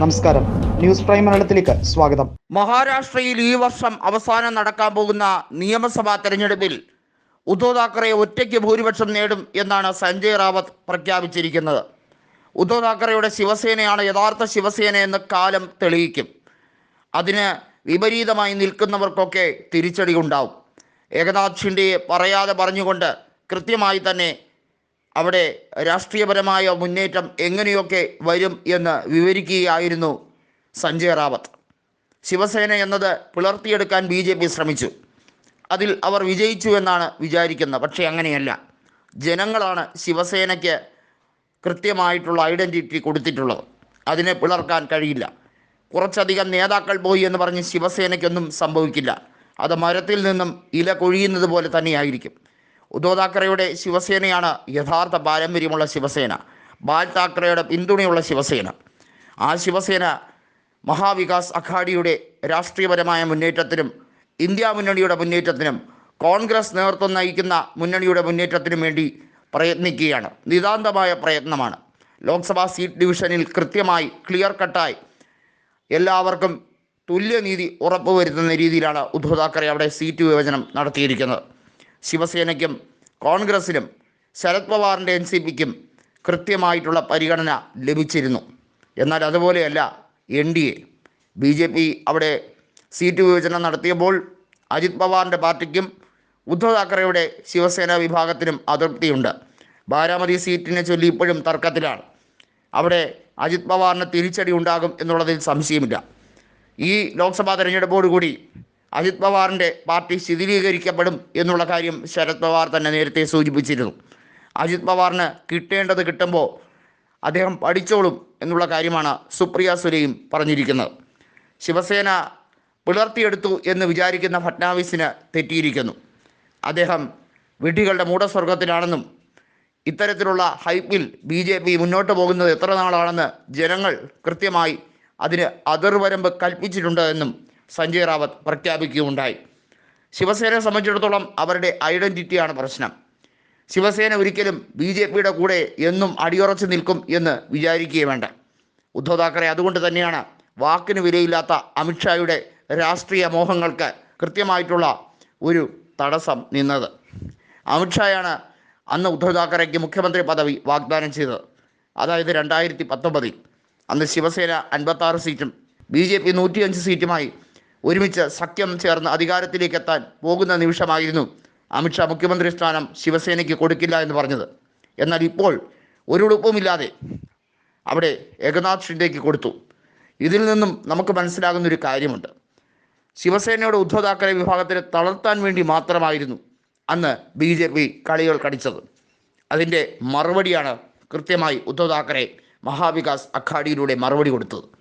നമസ്കാരം. News prime മലയാളത്തിലേക്ക് സ്വാഗതം. മഹാരാഷ്ട്രയിൽ ഈ വർഷം അവസാനം നടക്കാൻ പോകുന്ന നിയമസഭാ തെരഞ്ഞെടുപ്പിൽ ഉദ്ധവ് താക്കറെ ഒറ്റയ്ക്ക് ഭൂരിപക്ഷം നേടും എന്നാണ് സഞ്ജയ് റാവത്ത് പ്രഖ്യാപിച്ചിരിക്കുന്നത്. ഉദ്ധവ് താക്കറെയുടെ ശിവസേനയാണ് യഥാർത്ഥ ശിവസേന എന്ന് കാലം തെളിയിക്കും. അതിന് വിപരീതമായി നിൽക്കുന്നവർക്കൊക്കെ തിരിച്ചടി ഉണ്ടാവും ഏകനാഥ് ഷിൻഡെയെ പറയാതെ പറഞ്ഞുകൊണ്ട് കൃത്യമായി തന്നെ അവിടെ രാഷ്ട്രീയപരമായ മുന്നേറ്റം എങ്ങനെയൊക്കെ വരും എന്ന് വിവരിക്കുകയായിരുന്നു സഞ്ജയ് റാവത്ത്. ശിവസേന എന്നത് പുലർത്തിയെടുക്കാൻ ബി ജെ പി ശ്രമിച്ചു. അതിൽ അവർ വിജയിച്ചു എന്നാണ് വിചാരിക്കുന്നത്. പക്ഷേ അങ്ങനെയല്ല. ജനങ്ങളാണ് ശിവസേനയ്ക്ക് കൃത്യമായിട്ടുള്ള ഐഡന്റിറ്റി കൊടുത്തിട്ടുള്ളത്. അതിനെ പിളർക്കാൻ കഴിയില്ല. കുറച്ചധികം നേതാക്കൾ പോയി എന്ന് പറഞ്ഞ് ശിവസേനയ്ക്കൊന്നും സംഭവിക്കില്ല. അത് മരത്തിൽ നിന്നും ഇല കൊഴിയുന്നത് പോലെ തന്നെയായിരിക്കും. ഉദ്ധവ് താക്കറെയുടെ ശിവസേനയാണ് യഥാർത്ഥ പാരമ്പര്യമുള്ള ശിവസേന. ബാൽ താക്കറെയുടെ പിന്തുണയുള്ള ശിവസേന. ആ ശിവസേന മഹാവികാസ് അഘാഡിയുടെ രാഷ്ട്രീയപരമായ മുന്നേറ്റത്തിനും ഇന്ത്യ മുന്നണിയുടെ മുന്നേറ്റത്തിനും കോൺഗ്രസ് നേതൃത്വം നയിക്കുന്ന മുന്നണിയുടെ മുന്നേറ്റത്തിനും വേണ്ടി പ്രയത്നിക്കുകയാണ്. നിതാന്തമായ പ്രയത്നമാണ്. ലോക്സഭാ സീറ്റ് ഡിവിഷനിൽ കൃത്യമായി ക്ലിയർ കട്ടായി എല്ലാവർക്കും തുല്യനീതി ഉറപ്പുവരുത്തുന്ന രീതിയിലാണ് ഉദ്ധവ് താക്കറെ അവിടെ സീറ്റ് വിഭജനം നടത്തിയിരിക്കുന്നത്. ശിവസേനയ്ക്കും കോൺഗ്രസിനും ശരത് പവാറിന്റെ എൻ സി പിക്കും കൃത്യമായിട്ടുള്ള പരിഗണന ലഭിച്ചിരുന്നു. എന്നാൽ അതുപോലെയല്ല N D A B J P അവിടെ സീറ്റ് വിഭജനം നടത്തിയപ്പോൾ അജിത് പവാറിന്റെ പാർട്ടിക്കും ഉദ്ധവ് താക്കറെയുടെ ശിവസേന വിഭാഗത്തിനും അതൃപ്തിയുണ്ട്. ബാരാമതി സീറ്റിനെ ചൊല്ലി ഇപ്പോഴും തർക്കത്തിലാണ്. അവിടെ അജിത് പവാറിന് തിരിച്ചടി ഉണ്ടാകും എന്നുള്ളതിൽ സംശയമില്ല. ഈ ലോക്സഭാ തെരഞ്ഞെടുപ്പോടുകൂടി അജിത് പവാറിന്റെ പാർട്ടി ശിഥിലീകരിക്കപ്പെടും എന്നുള്ള കാര്യം ശരത് പവാർ തന്നെ നേരത്തെ സൂചിപ്പിച്ചിരുന്നു. അജിത് പവാറിന് കിട്ടേണ്ടത് കിട്ടുമ്പോൾ അദ്ദേഹം പഠിച്ചോളും എന്നുള്ള കാര്യമാണ് സുപ്രിയ സുരയും പറഞ്ഞിരിക്കുന്നത്. ശിവസേന പിളർത്തിയെടുത്തു എന്ന് വിചാരിക്കുന്ന ഫട്നാവിസിന് തെറ്റിയിരിക്കുന്നു. അദ്ദേഹം വിഡ്ഢികളുടെ മൂടസ്വർഗത്തിലാണെന്നും ഇത്തരത്തിലുള്ള ഹൈപ്പിൽ ബി ജെ പി മുന്നോട്ട് പോകുന്നത് എത്ര നാളാണെന്ന് ജനങ്ങൾ കൃത്യമായി അതിന് അതിർവരമ്പ് കൽപ്പിച്ചിട്ടുണ്ട് എന്നും സഞ്ജയ് റാവത്ത് പ്രഖ്യാപിക്കുകയുണ്ടായി. ശിവസേനയെ സംബന്ധിച്ചിടത്തോളം അവരുടെ ഐഡന്റിറ്റിയാണ് പ്രശ്നം. ശിവസേന ഒരിക്കലും ബി ജെ പിയുടെ കൂടെ എന്നും അടിയുറച്ച് നിൽക്കും എന്ന് വിചാരിക്കുകയും വേണ്ട. ഉദ്ധവ് താക്കറെ അതുകൊണ്ട് തന്നെയാണ് വാക്കിന് വിലയില്ലാത്ത അമിത്ഷായുടെ രാഷ്ട്രീയ മോഹങ്ങൾക്ക് കൃത്യമായിട്ടുള്ള ഒരു തടസ്സം നിന്നത്. അമിത്ഷായാണ് അന്ന് ഉദ്ധവ് താക്കറെക്ക് മുഖ്യമന്ത്രി പദവി വാഗ്ദാനം ചെയ്തത്. അതായത് രണ്ടായിരത്തി പത്തൊമ്പതിൽ അന്ന് ശിവസേന അൻപത്താറ് സീറ്റും ബി ജെ പി നൂറ്റിയഞ്ച് സീറ്റുമായി ഒരുമിച്ച് സഖ്യം ചേർന്ന് അധികാരത്തിലേക്ക് എത്താൻ പോകുന്ന നിമിഷമായിരുന്നു അമിത്ഷാ മുഖ്യമന്ത്രി സ്ഥാനം ശിവസേനയ്ക്ക് കൊടുക്കില്ല എന്ന് പറഞ്ഞത്. എന്നാൽ ഇപ്പോൾ ഒരു ഉടുപ്പുമില്ലാതെ അവിടെ ഏകനാഥ് ഷിൻഡേക്ക് കൊടുത്തു. ഇതിൽ നിന്നും നമുക്ക് മനസ്സിലാകുന്ന ഒരു കാര്യമുണ്ട്. ശിവസേനയുടെ ഉദ്ധവ് താക്കറെ വിഭാഗത്തിനെ തളർത്താൻ വേണ്ടി മാത്രമായിരുന്നു അന്ന് ബി ജെ പി കളികൾ കടിച്ചത്. അതിന്റെ മറുപടിയാണ് കൃത്യമായി ഉദ്ധവ് താക്കറെ മഹാവികാസ് അഖാഡിയിലൂടെ മറുപടി കൊടുത്തത്.